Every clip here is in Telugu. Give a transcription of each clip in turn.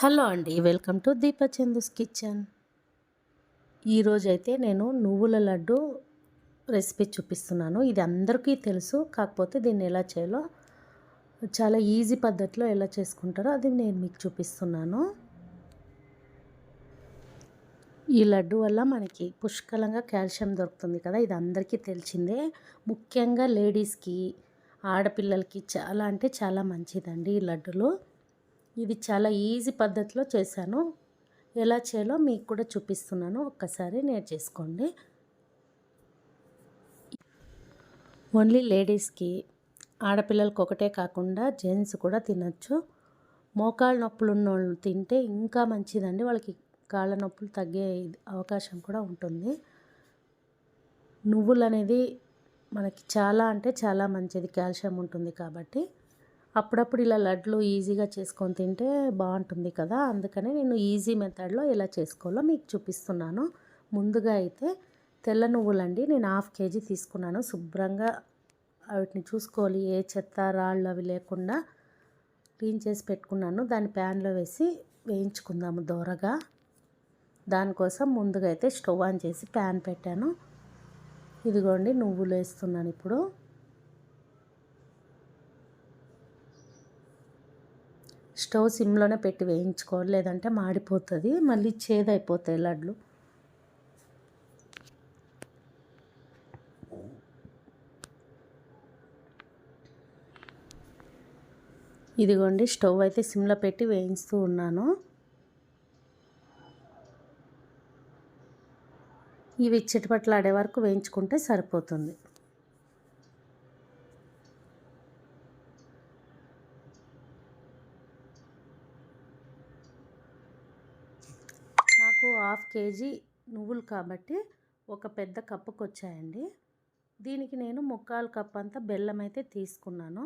హలో అండి వెల్కమ్ టు దీపచందుస్ కిచెన్. ఈరోజైతే నేను నువ్వుల లడ్డు రెసిపీ చూపిస్తున్నాను. ఇది అందరికీ తెలుసు కాకపోతే దీన్ని ఎలా చేయాలో చాలా ఈజీ పద్ధతిలో ఎలా చేసుకుంటారో అది నేను మీకు చూపిస్తున్నాను. ఈ లడ్డు వల్ల మనకి పుష్కలంగా కాల్షియం దొరుకుతుంది కదా ఇది అందరికీ తెలిసిందే. ముఖ్యంగా లేడీస్కి ఆడపిల్లలకి చాలా అంటే చాలా మంచిదండి ఈ లడ్డులు. ఇది చాలా ఈజీ పద్ధతిలో చేశాను. ఎలా చేయాలో మీకు కూడా చూపిస్తున్నాను. ఒక్కసారి నేర్చేసుకోండి ఓన్లీ లేడీస్కి ఆడపిల్లలకి ఒకటే కాకుండా జెంట్స్ కూడా తినచ్చు. మోకాళ్ళ నొప్పులు ఉన్న వాళ్ళు తింటే ఇంకా మంచిదండి. వాళ్ళకి కాళ్ళ నొప్పులు తగ్గే అవకాశం కూడా ఉంటుంది. నువ్వులు అనేది మనకి చాలా అంటే చాలా మంచిది. కాల్షియం ఉంటుంది కాబట్టి. అప్పుడప్పుడు ఇలా లడ్లు ఈజీగా చేసుకొని తింటే బాగుంటుంది కదా. అందుకనే నేను ఈజీ మెథడ్లో ఎలా చేసుకోవాలో మీకు చూపిస్తున్నాను. ముందుగా అయితే తెల్ల నువ్వులండి నేను హాఫ్ కేజీ తీసుకున్నాను. శుభ్రంగా వాటిని చూసుకోవాలి. ఏ చెత్త రాళ్ళు అవి లేకుండా క్లీన్ చేసి పెట్టుకున్నాను. దాన్ని ప్యాన్లో వేసి వేయించుకుందాము దోరగా. దానికోసం ముందుగా అయితే స్టవ్ ఆన్ చేసి ప్యాన్ పెట్టాను. ఇదిగోండి నువ్వులు వేస్తున్నాను ఇప్పుడు. స్టవ్ సిమ్లోనే పెట్టి వేయించుకోవాలి లేదంటే మాడిపోతుంది మళ్ళీ చేదైపోతాయి లడ్లు. ఇదిగోండి స్టవ్ అయితే సిమ్లో పెట్టి వేయిస్తూ ఉన్నాను. ఇవి చిటపట్లాడే వరకు వేయించుకుంటే సరిపోతుంది నాకు హాఫ్ కేజీ నువ్వులు కాబట్టి ఒక పెద్ద కప్పుకు వచ్చాయండి దీనికి నేను ముక్కాలు కప్ అంతా బెల్లం అయితే తీసుకున్నాను.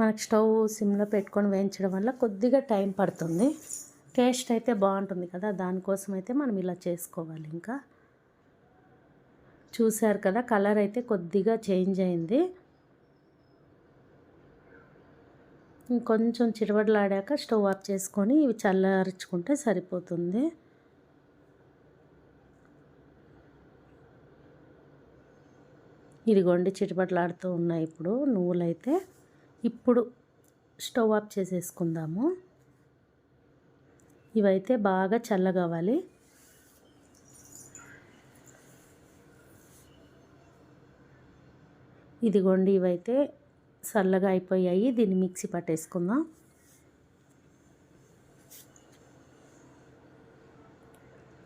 మనకు స్టవ్ సిమ్లో పెట్టుకొని వేయించడం వల్ల కొద్దిగా టైం పడుతుంది. టేస్ట్ అయితే బాగుంటుంది కదా దానికోసం అయితే మనం ఇలా చేసుకోవాలి ఇంకా. చూశారు కదా కలర్ అయితే కొద్దిగా చేంజ్ అయింది. ఇంకొంచెం చిరవడలాడాక స్టవ్ ఆఫ్ చేసుకొని ఇవి చల్లారించుకుంటే సరిపోతుంది. ఇదిగోండి చిటపట్లాడుతూ ఉన్నాయి ఇప్పుడు నువ్వులైతే. ఇప్పుడు స్టవ్ ఆఫ్ చేసేసుకుందాము. ఇవైతే బాగా చల్లగవ్వాలి. ఇదిగోండి ఇవైతే చల్లగా అయిపోయాయి. దీన్ని మిక్సీ పట్టేసుకుందాం.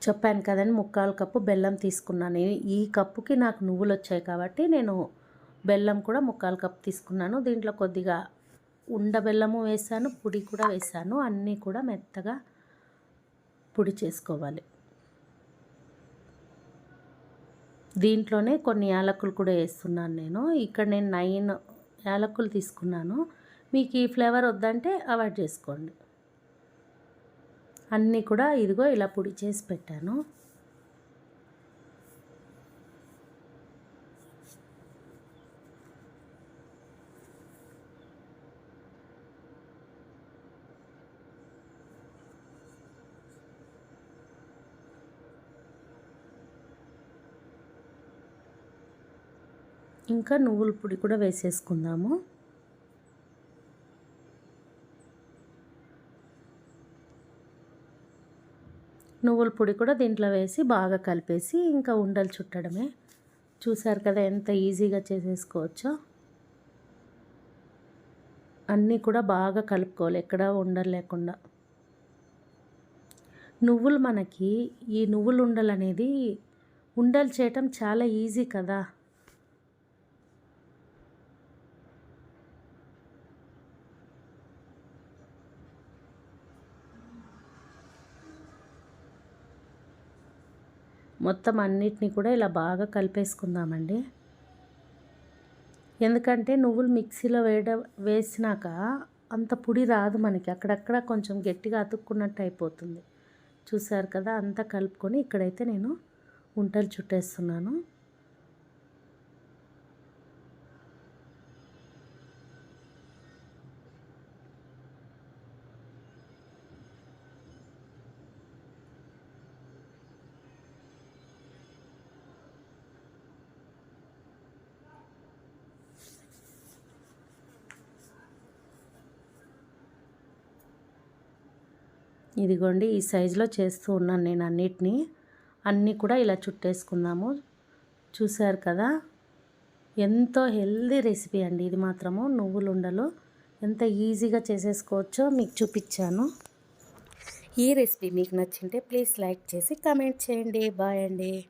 చెప్పాను కదండి ముక్కాలు కప్పు బెల్లం తీసుకున్నాను ఈ కప్పుకి నాకు నువ్వులు వచ్చాయి కాబట్టి నేను బెల్లం కూడా ముక్కాలు కప్పు తీసుకున్నాను. దీంట్లో కొద్దిగా ఉండ బెల్లము వేసాను పొడి కూడా వేసాను. అన్నీ కూడా మెత్తగా పొడి చేసుకోవాలి. దీంట్లోనే కొన్ని యాలకులు కూడా వేస్తున్నాను నేను. ఇక్కడ నేను నైన్ యాలకులు తీసుకున్నాను. మీకు ఈ ఫ్లేవర్ వద్దంటే అవాయిడ్ చేసుకోండి. అన్నీ కూడా ఇదిగో ఇలా పొడి చేసి పెట్టాను. ఇంకా నువ్వుల పొడి కూడా వేసేసుకుందాము. నువ్వుల పొడి కూడా దీంట్లో వేసి బాగా కలిపేసి ఇంకా ఉండలు చుట్టడమే. చూసారు కదా ఎంత ఈజీగా చేసేసుకోవచ్చో. అన్నీ కూడా బాగా కలుపుకోవాలి ఎక్కడ ఉండలు లేకుండా. నువ్వులు మనకి ఈ నువ్వులు ఉండలు అనేది ఉండలు చేయటం చాలా ఈజీ కదా. మొత్తం అన్నిటినీ కూడా ఇలా బాగా కలిపేసుకుందామండి. ఎందుకంటే నువ్వులు మిక్సీలో వేయడం వేసినాక అంత పొడి రాదు మనకి. అక్కడక్కడ కొంచెం గట్టిగా అతుక్కున్నట్టు అయిపోతుంది. చూసారు కదా? అంతా కలుపుకొని ఇక్కడైతే నేను ఉంటలు చుట్టేస్తున్నాను. ఇదిగోండి ఈ సైజులో చేస్తూ ఉన్నాను నేను అన్నిటినీ. అన్నీ కూడా ఇలా చుట్టేసుకుందాము. చూశారు కదా? ఎంతో హెల్దీ రెసిపీ అండి ఇది మాత్రము. నువ్వులు ఉండలు ఎంత ఈజీగా చేసేసుకోవచ్చో మీకు చూపించాను. ఈ రెసిపీ మీకు నచ్చింటే ప్లీజ్ లైక్ చేసి కమెంట్ చేయండి. బాయ్ అండి.